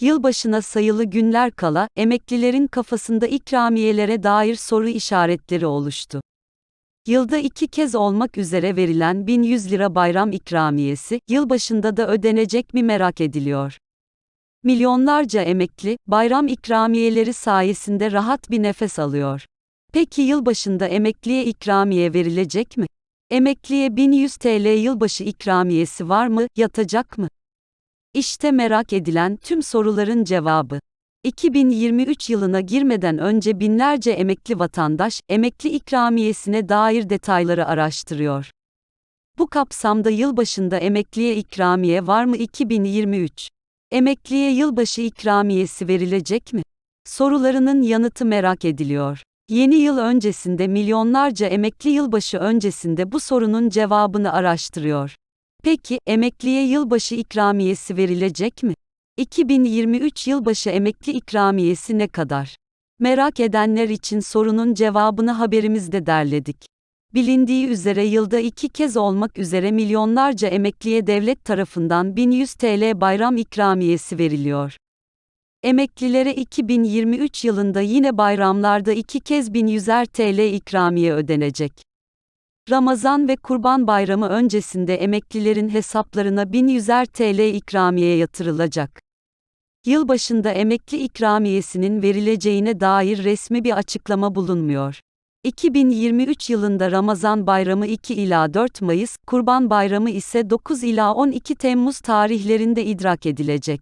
Yılbaşına sayılı günler kala, emeklilerin kafasında ikramiyelere dair soru işaretleri oluştu. Yılda iki kez olmak üzere verilen 1100 lira bayram ikramiyesi, yılbaşında da ödenecek mi merak ediliyor. Milyonlarca emekli, bayram ikramiyeleri sayesinde rahat bir nefes alıyor. Peki yılbaşında emekliye ikramiye verilecek mi? Emekliye 1100 TL yılbaşı ikramiyesi var mı, yatacak mı? İşte merak edilen tüm soruların cevabı. 2023 yılına girmeden önce binlerce emekli vatandaş, emekli ikramiyesine dair detayları araştırıyor. Bu kapsamda yılbaşında emekliye ikramiye var mı 2023? Emekliye yılbaşı ikramiyesi verilecek mi? Sorularının yanıtı merak ediliyor. Yeni yıl öncesinde milyonlarca emekli yılbaşı öncesinde bu sorunun cevabını araştırıyor. Peki, emekliye yılbaşı ikramiyesi verilecek mi? 2023 yılbaşı emekli ikramiyesi ne kadar? Merak edenler için sorunun cevabını haberimizde derledik. Bilindiği üzere yılda iki kez olmak üzere milyonlarca emekliye devlet tarafından 1100 TL bayram ikramiyesi veriliyor. Emeklilere 2023 yılında yine bayramlarda iki kez 1100'er TL ikramiye ödenecek. Ramazan ve Kurban Bayramı öncesinde emeklilerin hesaplarına 1100'er TL ikramiye yatırılacak. Yılbaşında emekli ikramiyesinin verileceğine dair resmi bir açıklama bulunmuyor. 2023 yılında Ramazan Bayramı 2 ila 4 Mayıs, Kurban Bayramı ise 9 ila 12 Temmuz tarihlerinde idrak edilecek.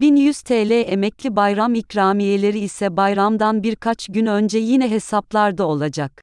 1100 TL emekli bayram ikramiyeleri ise bayramdan birkaç gün önce yine hesaplarda olacak.